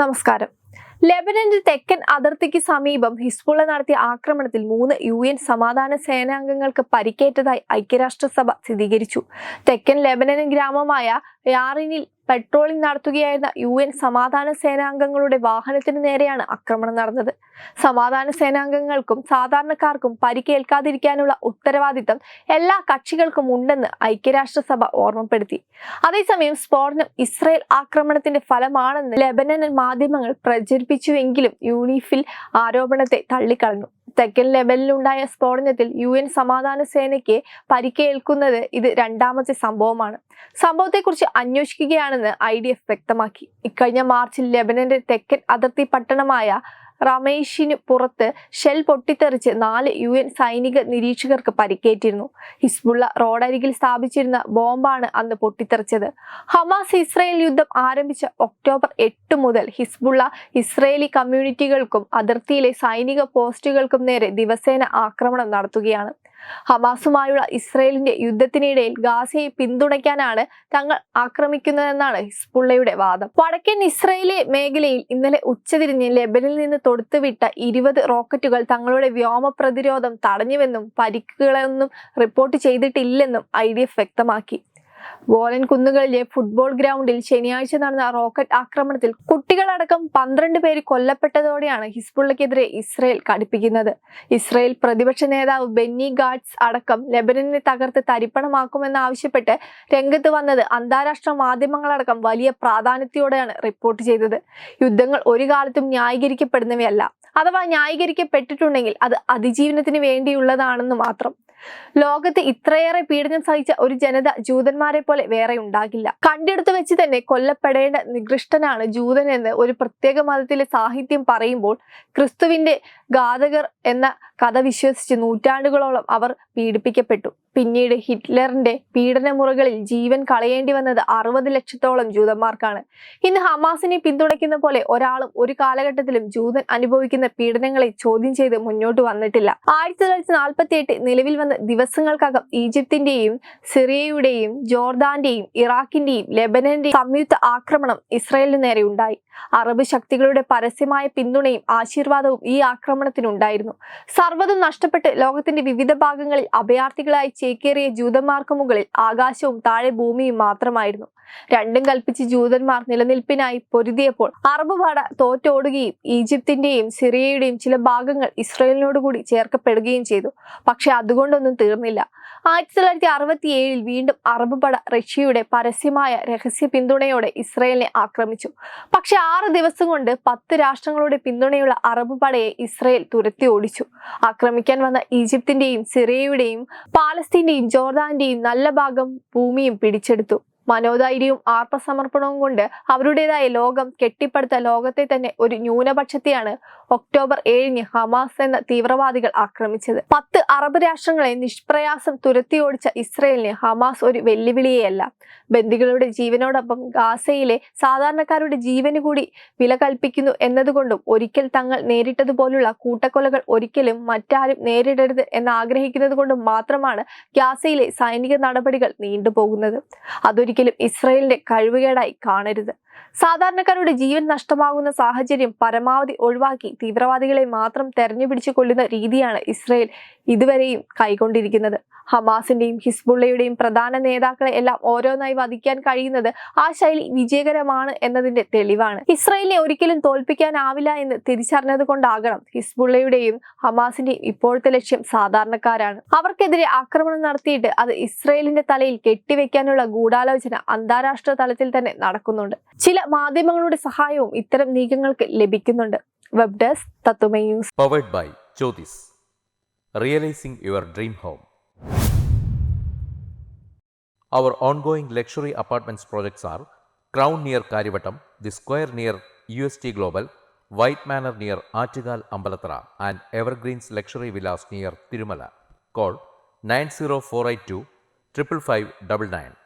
നമസ്കാരം. ലെബനന്റെ തെക്കൻ അതിർത്തിക്ക് സമീപം ഹിസ്ബുള്ള നടത്തിയ ആക്രമണത്തിൽ മൂന്ന് യു എൻ സമാധാന സേനാംഗങ്ങൾക്ക് പരിക്കേറ്റതായി ഐക്യരാഷ്ട്രസഭ സ്ഥിരീകരിച്ചു. തെക്കൻ ലെബനൻ ഗ്രാമമായ യാറിനിൽ പെട്രോളിംഗ് നടത്തുകയായിരുന്ന യു എൻ സമാധാന സേനാംഗങ്ങളുടെ വാഹനത്തിന് നേരെയാണ് ആക്രമണം നടന്നത്. സമാധാന സേനാംഗങ്ങൾക്കും സാധാരണക്കാർക്കും പരിക്കേൽക്കാതിരിക്കാനുള്ള ഉത്തരവാദിത്തം എല്ലാ കക്ഷികൾക്കും ഉണ്ടെന്ന് ഐക്യരാഷ്ട്രസഭ ഓർമ്മപ്പെടുത്തി. അതേസമയം സ്ഫോടനം ഇസ്രായേൽ ആക്രമണത്തിന്റെ ഫലമാണെന്ന് ലെബനൻ മാധ്യമങ്ങൾ പ്രചരിപ്പിച്ചുവെങ്കിലും യൂണിഫിൽ ആരോപണത്തെ തള്ളിക്കളഞ്ഞു. തെക്കൻ ലെബനിലുണ്ടായ സ്ഫോടനത്തിൽ യു എൻ സമാധാന സേനയ്ക്ക് പരിക്കേൽക്കുന്നത് ഇത് രണ്ടാമത്തെ സംഭവമാണ്. സംഭവത്തെക്കുറിച്ച് അന്വേഷിക്കുകയാണെന്ന് ഐ ഡി എഫ് വ്യക്തമാക്കി. ഇക്കഴിഞ്ഞ മാർച്ചിൽ ലെബനന്റെ തെക്കൻ അതിർത്തി പട്ടണമായ റമേഷിന് പുറത്ത് ഷെൽ പൊട്ടിത്തെറിച്ച് നാല് യു എൻ സൈനിക നിരീക്ഷകർക്ക് പരിക്കേറ്റിരുന്നു. ഹിസ്ബുള്ള റോഡരികിൽ സ്ഥാപിച്ചിരുന്ന ബോംബാണ് അന്ന് പൊട്ടിത്തെറിച്ചത്. ഹമാസ് ഇസ്രായേൽ യുദ്ധം ആരംഭിച്ച ഒക്ടോബർ എട്ട് മുതൽ ഹിസ്ബുള്ള ഇസ്രയേലി കമ്മ്യൂണിറ്റികൾക്കും അതിർത്തിയിലെ സൈനിക പോസ്റ്റുകൾക്കും നേരെ ദിവസേന ആക്രമണം നടത്തുകയാണ്. ഹമാസുമായുള്ള ഇസ്രയേലിന്റെ യുദ്ധത്തിനിടയിൽ ഗാസയെ പിന്തുണയ്ക്കാനാണ് തങ്ങൾ ആക്രമിക്കുന്നതെന്നാണ് ഹിസ്ബുള്ളയുടെ വാദം. വടക്കൻ ഇസ്രയേലി മേഖലയിൽ ഇന്നലെ ഉച്ചതിരിഞ്ഞ് ലെബനിൽ നിന്ന് തൊടുത്തുവിട്ട ഇരുപത് റോക്കറ്റുകൾ തങ്ങളുടെ വ്യോമ പ്രതിരോധം തടഞ്ഞുവെന്നും പരിക്കുകളൊന്നും റിപ്പോർട്ട് ചെയ്തിട്ടില്ലെന്നും ഐ വ്യക്തമാക്കി. ഗോലൻ കുന്നുകളിലെ ഫുട്ബോൾ ഗ്രൗണ്ടിൽ ശനിയാഴ്ച നടന്ന റോക്കറ്റ് ആക്രമണത്തിൽ കുട്ടികളടക്കം പന്ത്രണ്ട് പേര് കൊല്ലപ്പെട്ടതോടെയാണ് ഹിസ്ബുള്ളക്കെതിരെ ഇസ്രയേൽ കടുപ്പിക്കുന്നത്. ഇസ്രയേൽ പ്രതിപക്ഷ നേതാവ് ബെന്നി ഗാഡ്സ് അടക്കം ലെബനനെ തകർത്ത് തരിപ്പണമാക്കുമെന്നാവശ്യപ്പെട്ട് രംഗത്ത് വന്നത് അന്താരാഷ്ട്ര മാധ്യമങ്ങളടക്കം വലിയ പ്രാധാന്യത്തോടെയാണ് റിപ്പോർട്ട് ചെയ്തത്. യുദ്ധങ്ങൾ ഒരു കാലത്തും ന്യായീകരിക്കപ്പെടുന്നവയല്ല. അഥവാ ന്യായീകരിക്കപ്പെട്ടിട്ടുണ്ടെങ്കിൽ അത് അതിജീവനത്തിന് വേണ്ടിയുള്ളതാണെന്ന് മാത്രം. ലോകത്ത് ഇത്രയേറെ പീഡനം സഹിച്ച ഒരു ജനത ജൂതന്മാരെ പോലെ വേറെ ഉണ്ടാകില്ല. കണ്ടെടുത്ത് വെച്ച് തന്നെ കൊല്ലപ്പെടേണ്ട നികൃഷ്ടനാണ് ജൂതൻ എന്ന് ഒരു പ്രത്യേക മതത്തിലെ സാഹിത്യം പറയുമ്പോൾ ക്രിസ്തുവിന്റെ ഘാതകർ എന്ന കഥ വിശ്വസിച്ച് നൂറ്റാണ്ടുകളോളം അവർ പീഡിപ്പിക്കപ്പെട്ടു. പിന്നീട് ഹിറ്റ്ലറിന്റെ പീഡനമുറകളിൽ ജീവൻ കളയേണ്ടി വന്നത് അറുപത് ലക്ഷത്തോളം ജൂതന്മാർക്കാണ്. ഇന്ന് ഹമാസിനെ പിന്തുണയ്ക്കുന്ന പോലെ ഒരാളും ഒരു കാലഘട്ടത്തിലും ജൂതൻ അനുഭവിക്കുന്ന പീഡനങ്ങളെ ചോദ്യം ചെയ്ത് മുന്നോട്ട് വന്നിട്ടില്ല. ആയിരത്തി തൊള്ളായിരത്തി നാൽപ്പത്തി എട്ട് നിലവിൽ വന്ന ദിവസങ്ങൾക്കകം ഈജിപ്തിന്റെയും സിറിയയുടെയും ജോർദാന്റെയും ഇറാഖിന്റെയും ലെബനന്റെയും സംയുക്ത ആക്രമണം ഇസ്രായേലിന് നേരെ ഉണ്ടായി. അറബ് ശക്തികളുടെ പരസ്യമായ പിന്തുണയും ആശീർവാദവും ഈ ആക്രമണത്തിനുണ്ടായിരുന്നു. സർവതും നഷ്ടപ്പെട്ട് ലോകത്തിന്റെ വിവിധ ഭാഗങ്ങളിൽ അഭയാർത്ഥികളായി ചേക്കേറിയ ജൂതന്മാർക്ക് മുകളിൽ ആകാശവും താഴെ ഭൂമിയും മാത്രമായിരുന്നു. രണ്ടും കൽപ്പിച്ച് ജൂതന്മാർ നിലനിൽപ്പിനായി പൊരുതിയപ്പോൾ അറബ് പാട തോറ്റോടുകയും ഈജിപ്തിന്റെയും സിറിയയുടെയും ചില ഭാഗങ്ങൾ ഇസ്രയേലിനോട് കൂടി ചേർക്കപ്പെടുകയും ചെയ്തു. പക്ഷെ അതുകൊണ്ടൊന്നും തീർന്നില്ല. ആയിരത്തി തൊള്ളായിരത്തി അറുപത്തി ഏഴിൽ വീണ്ടും അറബ് പട റഷ്യയുടെ പരസ്യമായ രഹസ്യ പിന്തുണയോടെ ഇസ്രയേലിനെ ആക്രമിച്ചു. പക്ഷെ ആറ് ദിവസം കൊണ്ട് പത്ത് രാഷ്ട്രങ്ങളുടെ പിന്തുണയുള്ള അറബ് പടയെ ഇസ്രയേൽ തുരത്തി ഓടിച്ചു. ആക്രമിക്കാൻ വന്ന ഈജിപ്തിന്റെയും സിറിയയുടെയും പാലസ്തീന്റെയും ജോർദാന്റെയും നല്ല ഭാഗം ഭൂമിയും പിടിച്ചെടുത്തു. മനോധൈര്യവും ആത്മസമർപ്പണവും കൊണ്ട് അവരുടേതായ ലോകം കെട്ടിപ്പടുത്ത ലോകത്തെ തന്നെ ഒരു ന്യൂനപക്ഷത്തെയാണ് ഒക്ടോബർ ഏഴിന് ഹമാസ് എന്ന തീവ്രവാദികൾ ആക്രമിച്ചത്. പത്ത് അറബ് രാഷ്ട്രങ്ങളെ നിഷ്പ്രയാസം തുരത്തിയോടിച്ച ഇസ്രയേലിന് ഹമാസ് ഒരു വെല്ലുവിളിയെയല്ല. ബന്ദികളുടെ ജീവനോടൊപ്പം ഗാസയിലെ സാധാരണക്കാരുടെ ജീവന് കൂടി വില കൽപ്പിക്കുന്നു എന്നതുകൊണ്ടും ഒരിക്കൽ തങ്ങൾ നേരിട്ടതുപോലുള്ള കൂട്ടക്കൊലകൾ ഒരിക്കലും മറ്റാരും നേരിടരുത് എന്ന് ആഗ്രഹിക്കുന്നത് കൊണ്ടും മാത്രമാണ് ഗാസയിലെ സൈനിക നടപടികൾ നീണ്ടുപോകുന്നത്. അതൊരിക്കലും ഇസ്രയേലിന്റെ കഴിവുകേടായി കാണരുത്. സാധാരണക്കാരുടെ ജീവൻ നഷ്ടമാകുന്ന സാഹചര്യം പരമാവധി ഒഴിവാക്കി തീവ്രവാദികളെ മാത്രം തെരഞ്ഞുപിടിച്ചു കൊള്ളുന്ന രീതിയാണ് ഇസ്രയേൽ ഇതുവരെയും കൈകൊണ്ടിരിക്കുന്നത്. ഹമാസിന്റെയും ഹിസ്ബുള്ളയുടെയും പ്രധാന നേതാക്കളെ എല്ലാം ഓരോന്നായി വധിക്കാൻ കഴിയുന്നത് ആ ശൈലി വിജയകരമാണ് എന്നതിന്റെ തെളിവാണ്. ഇസ്രയേലിനെ ഒരിക്കലും തോൽപ്പിക്കാനാവില്ല എന്ന് തിരിച്ചറിഞ്ഞത് കൊണ്ടാകണം ഹിസ്ബുള്ളയുടെയും ഹമാസിന്റെയും ഇപ്പോഴത്തെ ലക്ഷ്യം സാധാരണക്കാരാണ്. അവർക്കെതിരെ ആക്രമണം നടത്തിയിട്ട് അത് ഇസ്രയേലിന്റെ തലയിൽ കെട്ടിവെക്കാനുള്ള ഗൂഢാലോചന അന്താരാഷ്ട്ര തലത്തിൽ തന്നെ നടക്കുന്നുണ്ട്. ചില മാധ്യമങ്ങളുടെ സഹായവും ഇത്തരം നീക്കങ്ങൾക്ക് ലഭിക്കുന്നുണ്ട് web desk by Jyothis realising your dream home Our ongoing luxury apartments projects are Crown near Karivattam, The Square near UST Global, White Manor near Achigal Ambalatra, and Evergreens Luxury Villas near Tirumala. Call 90482 555